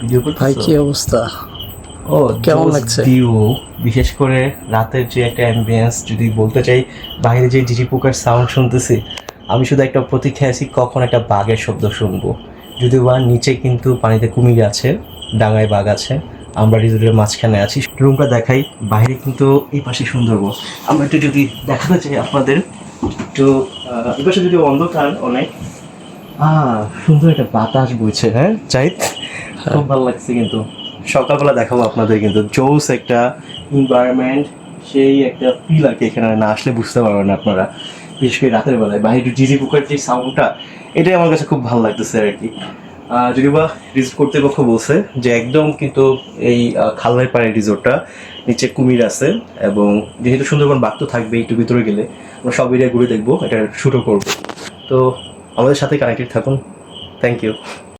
Video ভাই কি অবস্থা? ও কেমন লাগছে? ভিউ বিশেষ করে রাতের যে একটা অ্যাম্বিয়েন্স যদি বলতে চাই বাইরে যে ঝিঝি পোকার সাউন্ড শুনতেছি আমি শুধু একটা প্রতীক্ষায় আছি কখন একটা বাঘের শব্দ শুনব। যদিও বা নিচে কিন্তু পানিতে কুমির আছে ডাঙায় বাঘ আছে আমরা রিজোর্টের মাঝখানে আছি। রুমটা দেখাই বাইরে কিন্তু এই পাশে সুন্দরবন। আমরা একটু যদি দেখাতে চাই আপনাদের একটু এই পাশে যদি অন্ধকার অনেক আহ সুন্দর একটা বাতাস বইছে হ্যাঁ চাইত খুব ভালো লাগছে কিন্তু। সকালবেলা দেখাবো আপনাদের কিন্তু। জোস একটা এনভায়রনমেন্ট সেই একটা ফিল আর কি এখানে না আসলে বুঝতে পারবেন আপনারা। বিশেষ করে রাতের বেলায়। বাইরে জিজি পোকার যে সাউন্ডটা এটাই আমার কাছে খুব ভালো লাগতেছে আর কি। যদিও বা রিসোর্ট কর্তৃপক্ষ বলছে যে একদম কিন্তু এই আহ, খালের পাড়ে রিসোর্টটা নিচে কুমির আছে এবং যেহেতু সুন্দরবন বাক্য থাকবে একটু ভিতরে গেলে আমরা সব এরিয়া ঘুরে দেখব এটা শুটও করব। তো আমাদের সাথে কানেক্টেড থাকুন। Thank you